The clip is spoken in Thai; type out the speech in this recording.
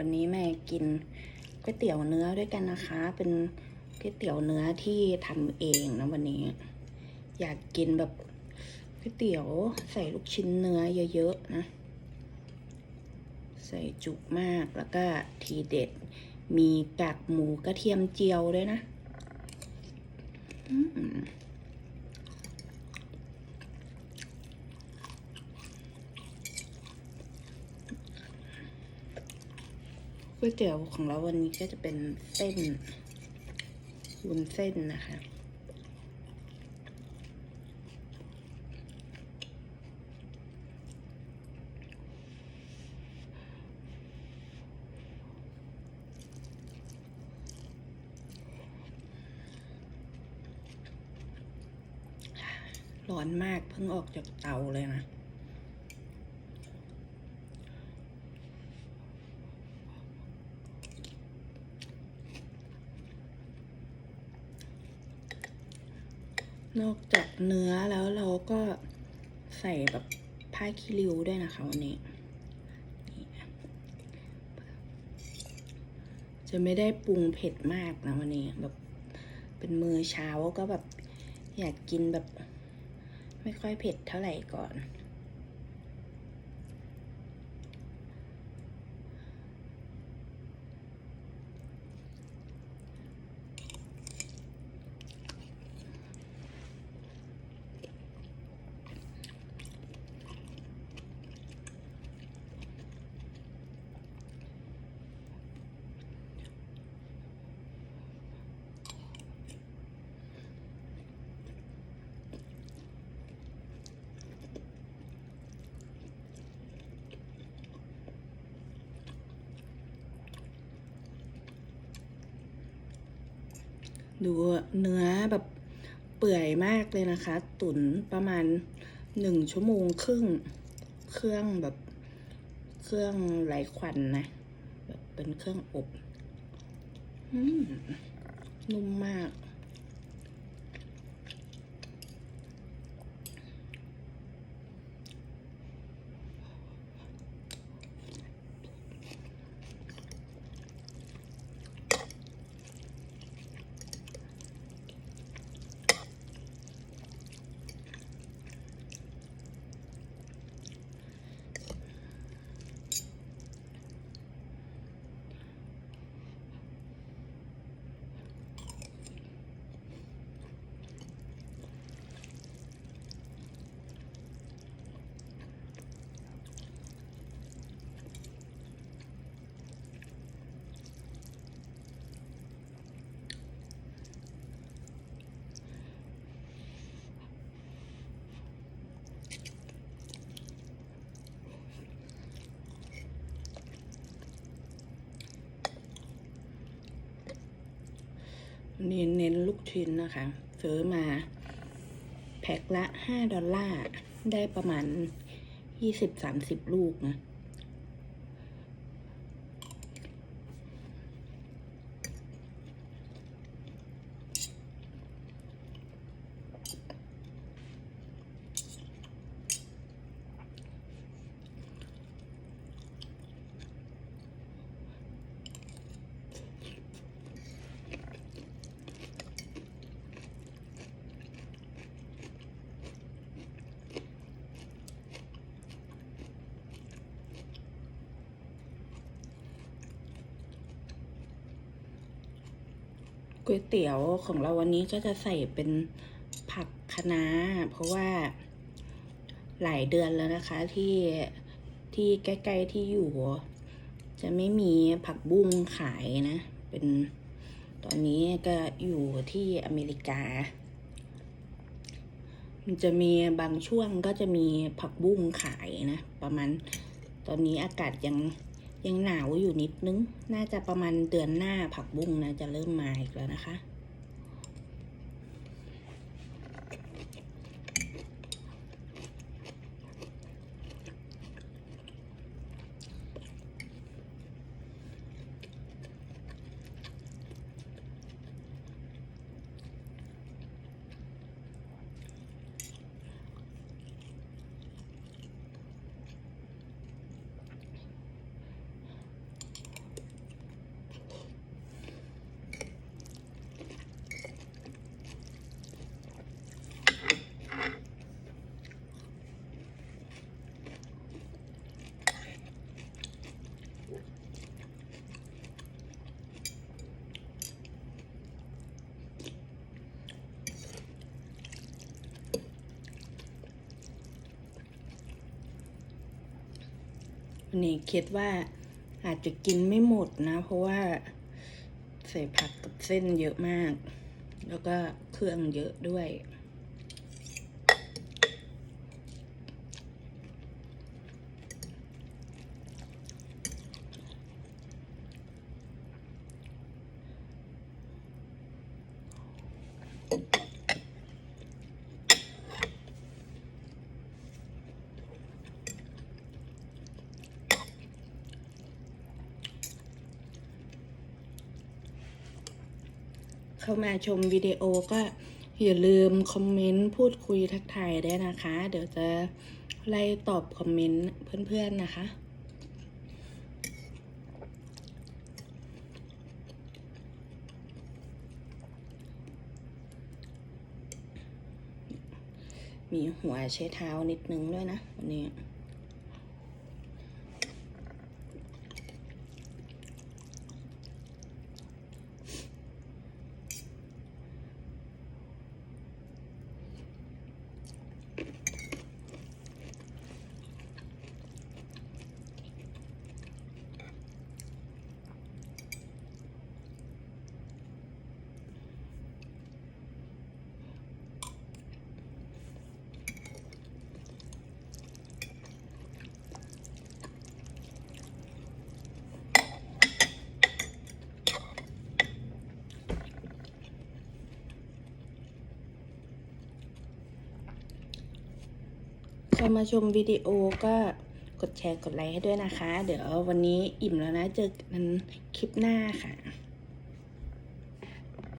วันนี้แม่กินก๋วยเตี๋ยวเนื้อด้วยกันนะคะ เป็นก๋วยเตี๋ยวเนื้อที่ทำเองนะวันนี้ อยากกินแบบก๋วยเตี๋ยวใส่ลูกชิ้นเนื้อเยอะๆนะ ใส่จุกมากแล้วก็ทีเด็ด มีกากหมูกระเทียมเจียวด้วยนะ อืม ก๋วยเตี๋ยวของเราวันนี้ก็จะเป็นเส้นวุ้นเส้นนะคะ ร้อนมากเพิ่งออกจากเตาเลยนะ นอกจากเนื้อแล้วเราก็ใส่แบบผ้าคีริวด้วยนะคะวันนี้ จะไม่ได้ปรุงเผ็ดมากนะวันนี้แบบเป็นมือเช้าก็แบบอยากกินแบบ ไม่ค่อยเผ็ดเท่าไหร่ก่อน ดูเนื้อแบบเปื่อยมากเลยนะคะ ตุ๋นประมาณหนึ่งชั่วโมงครึ่ง เครื่องแบบเครื่องไหลควันนะแบบเป็นเครื่องอบอืมนุ่มมาก นเน้นลูกชิ้นนะคะ ซื้อมาแพ็คละห้าดอลลาร์ ได้ประมาณยี่สิบสามสิบลูกนะ ก๋วยเตี๋ยวของเราวันนี้ก็จะใส่เป็นผักคะน้า เพราะว่าหลายเดือนแล้วนะคะที่ที่ใกล้ๆที่อยู่ จะไม่มีผักบุ้งขายนะ เป็นตอนนี้ก็อยู่ที่อเมริกา มันจะมีบางช่วงก็จะมีผักบุ้งขายนะ ประมาณตอนนี้อากาศยัง ยังหนาวอยู่นิดนึง น่าจะประมาณเดือนหน้าผักบุ้งนะจะเริ่มมาอีกแล้วนะคะ นี่คิดว่าอาจจะกินไม่หมดนะ เพราะว่าใส่ผักกับเส้นเยอะมาก แล้วก็เครื่องเยอะด้วย เข้ามาชมวิดีโอก็อย่าลืมคอมเมนต์พูดคุยทักทายได้นะคะ เดี๋ยวจะไล่ตอบคอมเมนต์เพื่อนๆนะคะมีหัวใช้เท้านิดนึงด้วยนะวันนี้ ใครมาชมวิดีโอก็กดแชร์กดไลค์ให้ด้วยนะคะ เดี๋ยววันนี้อิ่มแล้วนะ เจอกันคลิปหน้าค่ะ